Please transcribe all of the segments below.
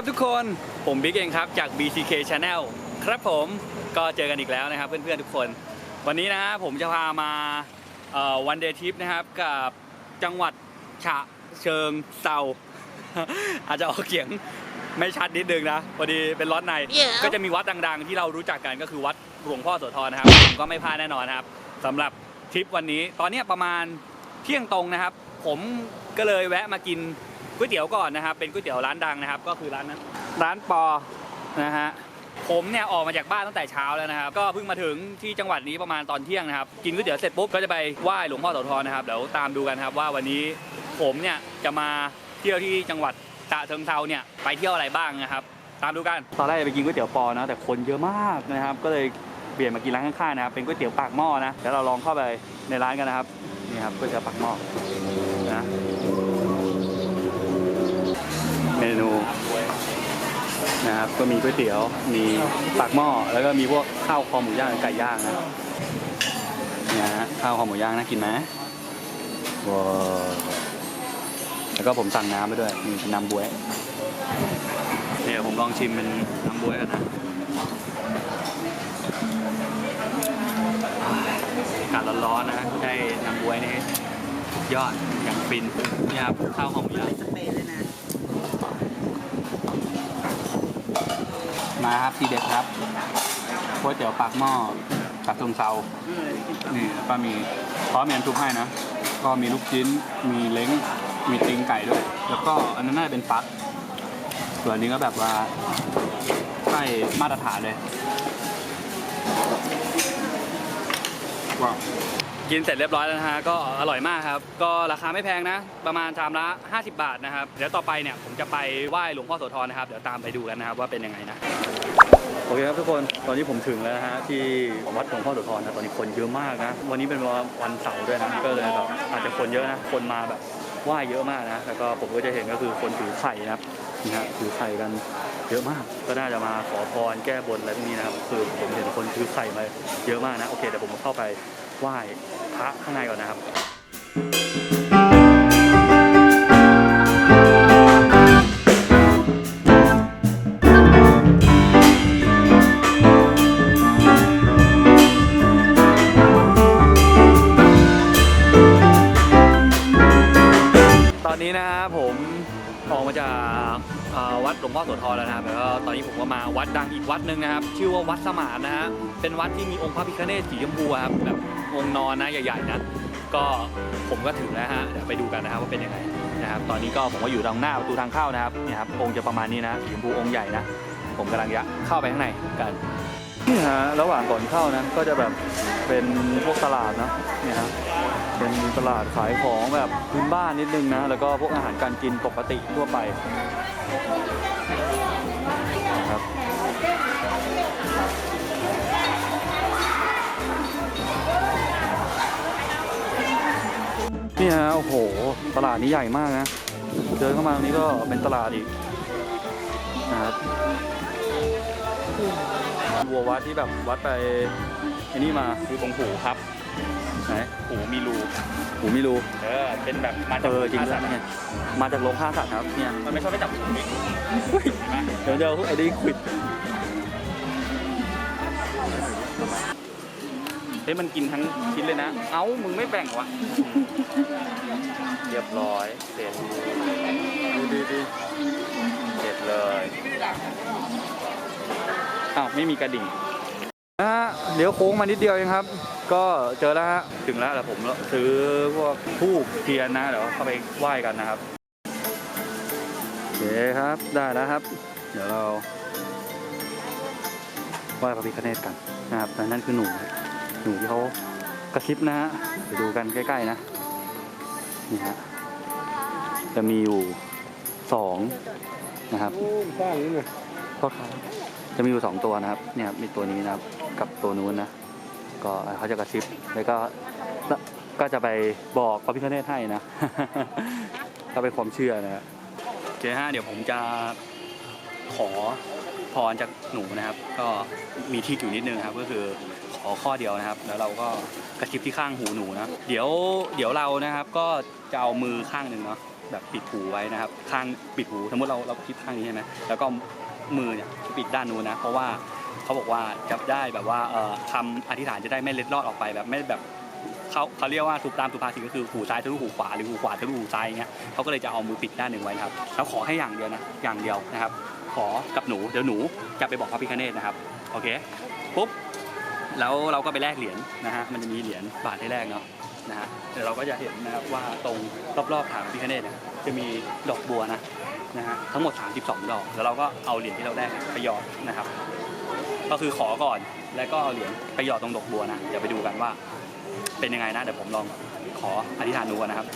ครับทุกคน ผมบิ๊กเองครับจาก BCK Channel ครับผมก็เจอกันอีกแล้วนะครับเพื่อนๆทุกคน วันนี้นะฮะผมจะพามาวันเดย์ทริปนะครับกับจังหวัดฉะเชิงเซาอาจจะออกเสียงไม่ชัดนิดนึงนะพอดีเป็นล็อตใน Yeah. ก็จะมีวัดดังๆ ที่เรารู้จักกันก็คือวัดหลวงพ่อโสธรนะครับผมก็ไม่พลาดแน่นอนนะครับสำหรับทริปวันนี้ ตอนเนี้ยประมาณเที่ยงตรงนะครับ ผมก็เลยแวะมากิน ก๋วยเตี๋ยวก่อนนะครับ เป็นก๋วยเตี๋ยวร้านดังนะครับ ก็คือร้านนั้นร้านปอนะฮะผมเนี่ยออกมาจากบ้านตั้งแต่เช้าแล้วนะครับ ก็เพิ่งมาถึงที่จังหวัดนี้ประมาณตอนเที่ยงนะครับ กินก๋วยเตี๋ยวเสร็จปุ๊บก็จะไปไหว้หลวงพ่อโสธรนะครับเดี๋ยวตามดูกันครับว่าวันนี้ผมเนี่ยจะมาเที่ยวที่จังหวัดฉะเชิงเทาเนี่ยไปเที่ยวอะไรบ้างนะครับ ตามดูกันตอนแรกไปกินก๋วยเตี๋ยวปอนะแต่คนเยอะมากนะครับ ก็เลยเปลี่ยนมากินร้านข้างๆนะครับเป็นก๋วยเตี๋ยวปากหม้อนะเดี๋ยวเราลองเข้าไปในร้านกันนะครับนี่ครับก๋วยเตี๋ยวปากหม้อนะ เมนูนะครับ ก็มีก๋วยเตี๋ยว มีปากหม้อ แล้วก็มีพวกข้าวคอหมูย่างไก่ย่างนะเนี่ยฮะข้าวคอหมูย่างน่ากินไหมว้าวแล้วก็ผมสั่งน้ำไปด้วยมีน้ำบ๊วยเดี๋ยวผมลองชิมเป็นน้ำบ๊วยกันนะอากาศร้อนๆนะได้น้ำบ๊วยนี่ยอดอย่างฟินนี่ครับข้าวหอมย่าง สเปรย์เลยนะ มาครับทีเด็ดครับก๋วยเตี๋ยวปากหม้อจากตรงเซานี่แล้วก็มีพร้อมมีน้ำซุปให้นะ ก็มีลูกชิ้น มีเล้ง มีติงไก่ด้วย แล้วก็อันนั้นน่าจะเป็นฟัก ส่วนนี้ก็แบบว่าใช่มาตรฐานเลยว้าว กินเสร็จเรียบร้อยแล้วนะฮะก็อร่อยมากครับ ก็ราคาไม่แพงนะ ประมาณชามละ 50 บาทนะครับ เดี๋ยวต่อไปเนี่ยผมจะไปไหว้หลวงพ่อโสธรนะครับ เดี๋ยวตามไปดูกันนะครับว่าเป็นยังไงนะ โอเคครับทุกคน ตอนนี้ผมถึงแล้วนะฮะที่วัดหลวงพ่อโสธรนะตอนนี้คนเยอะมากนะ วันนี้เป็นวันเสาร์ด้วยนะ ก็เลยแบบอาจจะคนเยอะนะ คนมาแบบไหว้เยอะมากนะ แล้วก็ผมก็จะเห็นก็คือคนถือไข่นะครับนี่ฮะถือไข่กันเยอะมาก ก็น่าจะมาขอพรแก้บนอะไรพวกนี้นะครับ คือผมเห็นคนถือไข่มาเยอะมากนะ โอเคเดี๋ยวผมเข้าไป ไหว้พระข้างในก่อนนะครับตอนนี้นะฮะผมออกมาจากวัดหลวงพ่อโสธรแล้วนะครับแล้วก็ตอนนี้ผมก็มาวัดดังอีกวัดหนึ่งนะครับ ชื่อว่าวัดสมานนะฮะเป็นวัดที่มีองค์พระพิฆเนศสีชมพูครับแบบ องนอนนะใหญ่ๆนะก็ผมก็ถึงแล้วฮะเดี๋ยวไปดูกันนะครับว่าเป็นยังไงนะครับตอนนี้ก็ผมก็อยู่ตรงหน้าประตูทางเข้านะครับเนี่ยครับองค์จะประมาณนี้นะสีชมพูองค์ใหญ่นะผมกำลังจะเข้าไปข้างในกันนี่ฮะระหว่างก่อนเข้านะก็จะแบบเป็นพวกตลาดนะเนี่ยครับเป็นตลาดขายของแบบพื้นบ้านนิดนึงนะแล้วก็พวกอาหารการกินปกติทั่วไปนะครับ นี่ฮะโอ้โห ตลาดนี้ใหญ่มากนะ เดินเข้ามาตรงนี้ก็เป็นตลาดอีกนะครับวัววัดที่แบบวัดไปไอ้นี่มาคือตรงหูครับไหนหูมีรูหูมีรูเออเป็นแบบมาเอจากอจริงสัแล้วตว์เนี่ยมาจากโรงฆ่าสัตว์ครับเนี่ยมันไม่ชอบไปจับหูนี่เดี๋ยวเดี๋ยวไอ้นี่ควิด เฮ้ยมันกินทั้งชิ้นเลยนะ เอ้า มึงไม่แบ่งวะ เรียบร้อย เสร็จ ดูดีดีเสร็จเลยอ้าวไม่มีกระดิ่งนะฮะเลี้ยวโค้งมานิดเดียวเองครับ ก็เจอแล้วฮะ ถึงแล้วแต่ผมซื้อพวกทูบเทียนนะเดี๋ยวเข้าไปไหว้กันนะครับโอเคครับ ได้แล้วครับ เดี๋ยวเราไหว้พระพิฆเนศกันนะครับและนั่นคือหนู หนูที่เขากระซิบนะฮะไปดูกันใกล้ ๆ นะ นี่ฮะ จะมีอยู่สองนะครับพ่อค้าจะมีอยู่สองตัวนะครับ เนี่ยครับมีตัวนี้นะครับ กับตัวนู้นนะ ก็เขาจะกระซิบ แล้วก็ ก็จะไปบอกพระพิฆเนศให้นะ ก็เป็นความเชื่อนะฮะโอเคฮะ เดี๋ยวผมจะขอ พรจากหนูนะครับ ก็มีที่อยู่นิดนึงครับ ก็คือขอข้อเดียวนะครับ แล้วเราก็กระซิบที่ข้างหูหนูนะเดี๋ยวเดี๋ยวเรานะครับก็จะเอามือข้างหนึ่งเนาะแบบปิดหูไว้นะครับ ข้างปิดหูสมมติเราเราคิดข้างนี้ใช่ไหมแล้วก็มือเนี่ยปิดด้านนู้นนะ เพราะว่าเขาบอกว่าจะได้แบบว่าเอ่อคำอธิษฐานจะได้ไม่เล็ดลอดออกไปแบบไม่แบบเขาเขาเรียกว่าถูกตามสุภาษิตก็คือหูซ้ายทะลุหูขวาหรือหูขวาทะลุหูซ้ายอย่างเงี้ยเขาก็เลยจะเอามือปิดด้านหนึ่งไว้นะครับแล้วขอให้อย่างเดียวนะอย่างเดียวนะครับ ขอกับหนู เดี๋ยวหนูจะไปบอกพระพิฆเนศนะครับ โอเค ปุ๊บ แล้วเราก็ไปแลกเหรียญนะฮะ มันจะมีเหรียญบาทให้แลกเนาะ นะฮะ เดี๋ยวเราก็จะเห็นนะครับว่าตรงรอบๆฐานพระพิฆเนศเนี่ยจะมีดอกบัวนะนะฮะทั้งหมด 32 ดอก แล้วเราก็เอาเหรียญที่เราได้ไปหยอดนะครับ ก็คือขอก่อนแล้วก็เอาเหรียญไปหยอดตรงดอกบัวนะ เดี๋ยวไปดูกันว่า เป็นยังไงนะ เดี๋ยวผมลองขออธิษฐานดูก่อนนะครับ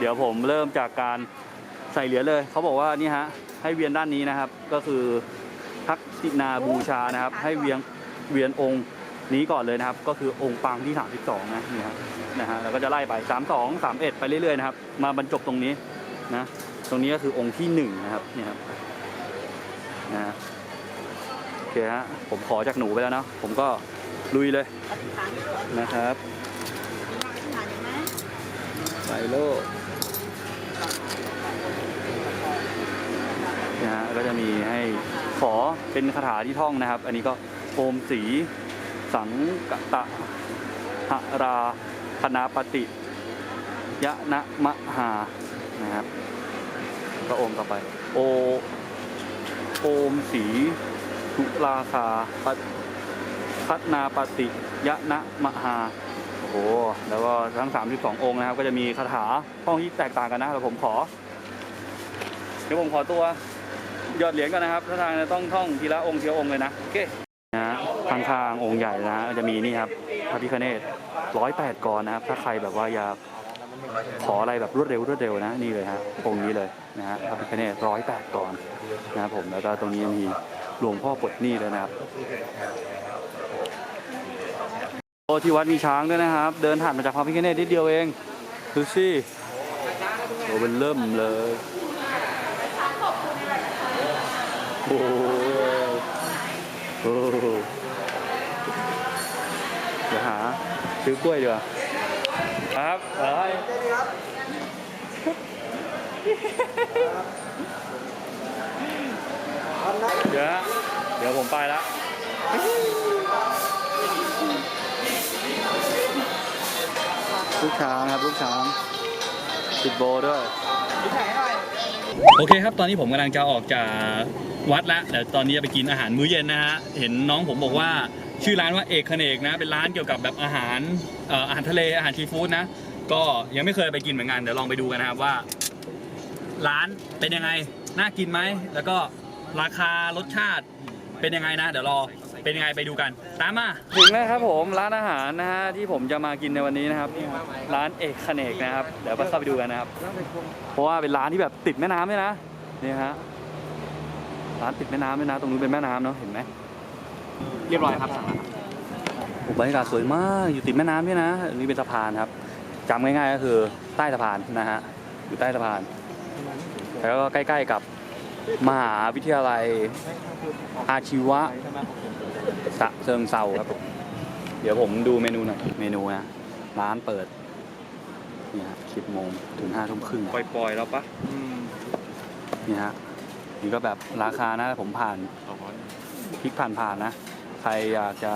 เคครับเดี๋ยวผมเริ่มจากการใส่เหรียญเลยเขาบอกว่านี่ฮะให้เวียนด้านนี้นะครับ ก็คือทักษินาบูชานะครับ ให้เวียงเวียนองค์นี้ก่อนเลยนะครับ ก็คือองค์ปางที่ 32 นะนี่ครับนะฮะแล้วก็จะไล่ไป 32 31 ไปเรื่อยๆนะครับ มาบรรจบตรงนี้นะตรงนี้ก็คือองค์ที่1นะครับนี่ครับนะฮะโอเคฮะผมขอจากหนูไปแล้วเนาะผมก็ลุยเลยนะครับไซโลนะฮะก็็จะมีให้ขอเป็นคาถาที่ท่องนะครับ อันนี้ก็โอมสีสังกตะหราคณาปฏิยะนะมะหานะครับ ก็โอมต่อไป โอโอมสีทุลาคาปพัฒนาปฏิยะนะมหาโอ้โหแล้วก็ทั้ง 32 องค์นะครับ ก็จะมีคาถาห้องที่แตกต่างกันนะแต่ผมขอ เดี๋ยวผมขอตัว หยอดเหรียญกันนะครับถ้าทางจะต้องท่องทีละองค์ทีละองค์เลยนะโอเคนะฮะข้างองค์ใหญ่นะจะมีนี่ครับพระพิฆเนศร้อยแปดกรนะครับ ถ้าใครแบบว่าอยากขออะไรแบบรวดเร็วรวดเร็วนะนี่เลยฮะองค์นี้เลยนะฮะพระพิฆเนศร้อยแปดกรนะครับผมแล้วก็ตรงนี้มีหลวงพ่อปลดหนี้เลยนะครับโอที่วัดมีช้างด้วยนะครับ เดินผ่านมาจากพระพิฆเนศนิดเดียวเองดูสิโอเป็นเริ่มเลย โอ้เดี๋ยวหาซื้อกล้วยดีกว่าครับเอ้ยเดี๋ยวเดี๋ยวผมไปละลูกช้างครับลูกช้างติดโบด้วย โอเคครับ ตอนนี้ผมกำลังจะออกจากวัดแล้วเดี๋ยวตอนนี้จะไปกินอาหารมื้อเย็นนะฮะ เห็นน้องผมบอกว่าชื่อร้านว่าเอกคเนกนะ เป็นร้านเกี่ยวกับแบบอาหารเอ่ออาหารทะเลอาหารซีฟู้ดนะ ก็ยังไม่เคยไปกินเหมือนกัน เดี๋ยวลองไปดูกันนะครับว่า ร้านเป็นยังไง น่ากินไหม แล้วก็ราคารสชาติเป็นยังไงนะ เดี๋ยวรอ เป็นยังไงไปดูกัน ตามมา ถึงแล้วครับผมร้านอาหารนะฮะที่ผมจะมากินในวันนี้นะครับนี่ครับร้านเอกคเนกนะครับ เดี๋ยวไปเข้าไปดูกันนะครับ เพราะว่าเป็นร้านที่แบบติดแม่น้ำด้วยนะนี่ฮะร้านติดแม่น้ำด้วยนะ ตรงนู้นเป็นแม่น้ำเนาะเห็นไหมเรียบร้อยครับสั่งแล้วครับโอ้บรรยากาศสวยมากอยู่ติดแม่น้ำด้วยนะอันนี่เป็นสะพานครับจำง่ายๆก็คือใต้สะพานนะฮะอยู่ใต้สะพาน แล้วก็ใกล้ ๆกับมหาวิทยาลัยอาชีวะ สะเชิงเซาครับเดี๋ยวผมดูเมนูหน่อยเมนูนะร้านเปิดนี่ฮะสิบโมงถึงห้าทุ่มครึ่งปล่อยๆแล้วปะนี่ฮะนี่ก็แบบราคานะผมผ่านคลิกผ่านผ่านๆนะ ใครอยากจะ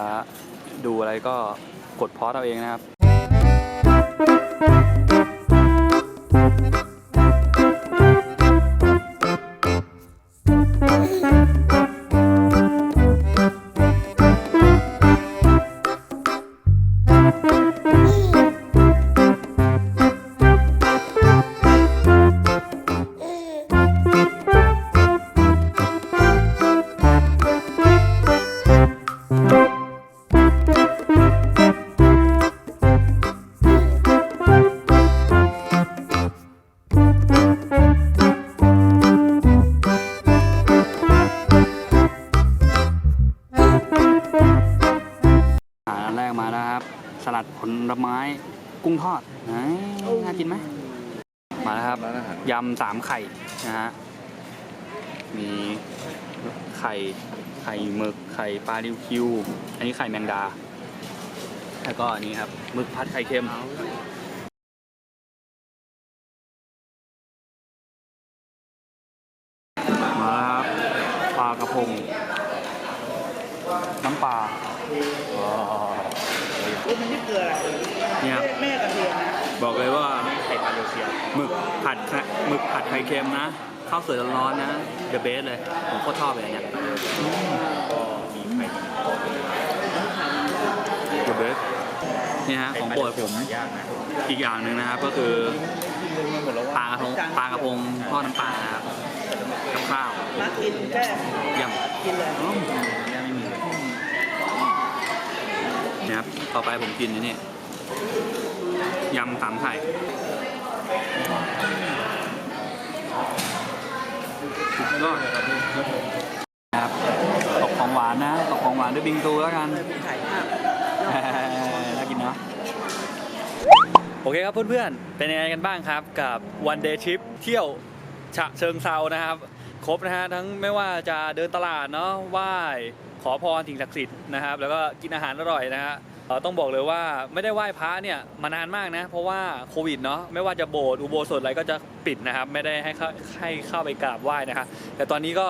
ดูอะไรก็กดพอสเอาเองนะครับ สามไข่นะฮะ มีไข่ไข่หมึกไข่ปลาริวคิว อันนี้ไข่แมงดา แล้วก็อันนี้ครับหมึกผัดไข่เค็ม มาครับปลากระพง น้ำปลาว้าว อุ้ยมันนี่คืออะไร เนี่ยครับ แม่กระเทียมนะ บอกเลยว่า ไข่ปลาเรียวเชียว หมึกผัดไข่หมึกผัดไข่เค็มนะข้าวสวยร้อนๆนะเดอะเบสเลย ผมโคตรชอบเลยอันเนี่ยก็มีไข่เดอะเบสนี่ฮะของโปรดผมยากนะอีกอย่างหนึ่งนะครับก็คือหมดแล้วปลากระพงปลากระพงทอดน้ำปลานะครับกับข้าวมากินแค่ยำกินเลยอืมเนี่ยไม่มีเลยเนี่ยครับต่อไปผมกินอันนี่ยำสามไข่ สุดยอดครับตกของหวานนะตกของหวานด้วยบิงซูแล้วกันไข่มากน่ากินเนาะโอเคครับเพื่อนๆ เป็นยังไงกันบ้างครับกับวันเดย์ทริปเที่ยวฉะเชิงเซานะครับ ครบนะฮะทั้งไม่ว่าจะเดินตลาดเนาะไหว้ขอพรสิ่งศักดิ์สิทธิ์นะครับ แล้วก็กินอาหารอร่อยนะฮะเอ่อ ต้องบอกเลยว่าไม่ได้ไหว้พระเนี่ยมานานมากนะ เพราะว่าโควิดเนาะไม่ว่าจะโบสถ์อุโบสถอะไรก็จะปิดนะครับ ไม่ได้ให้เข้าให้เข้าไปกราบไหว้นะฮะแต่ตอนนี้ก็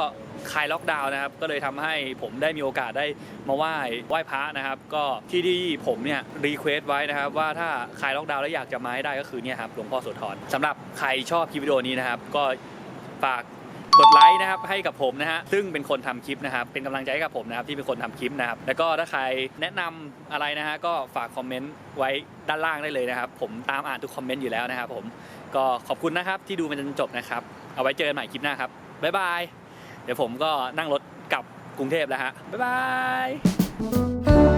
คลายล็อกดาวน์นะครับ ก็เลยทำให้ผมได้มีโอกาสได้มาไหว้ไหว้พระนะครับ ก็ที่ที่ผมเนี่ยรีเควสไว้นะครับ ว่าถ้าคลายล็อกดาวน์แล้วอยากจะมาให้ได้ก็คือเนี่ยครับหลวงพ่อโสธรสำหรับใครชอบคลิปวิดีโอนี้นะครับ ก็ฝากกดไลค์นะครับให้กับผมนะฮะซึ่งเป็นคนทำคลิปนะครับ เป็นกำลังใจให้กับผมนะครับที่เป็นคนทำคลิปนะครับ แล้วก็ถ้าใครแนะนำ อะไรนะฮะก็ฝากคอมเมนต์ไว้ด้านล่างได้เลยนะครับ ผมตามอ่านทุกคอมเมนต์อยู่แล้วนะครับผมก็ขอบคุณนะครับที่ดูมันจนจบนะครับ เอาไว้เจอกันใหม่คลิปหน้าครับบ๊ายบายเดี๋ยวผมก็นั่งรถกลับกรุงเทพแล้วฮะบ๊ายบาย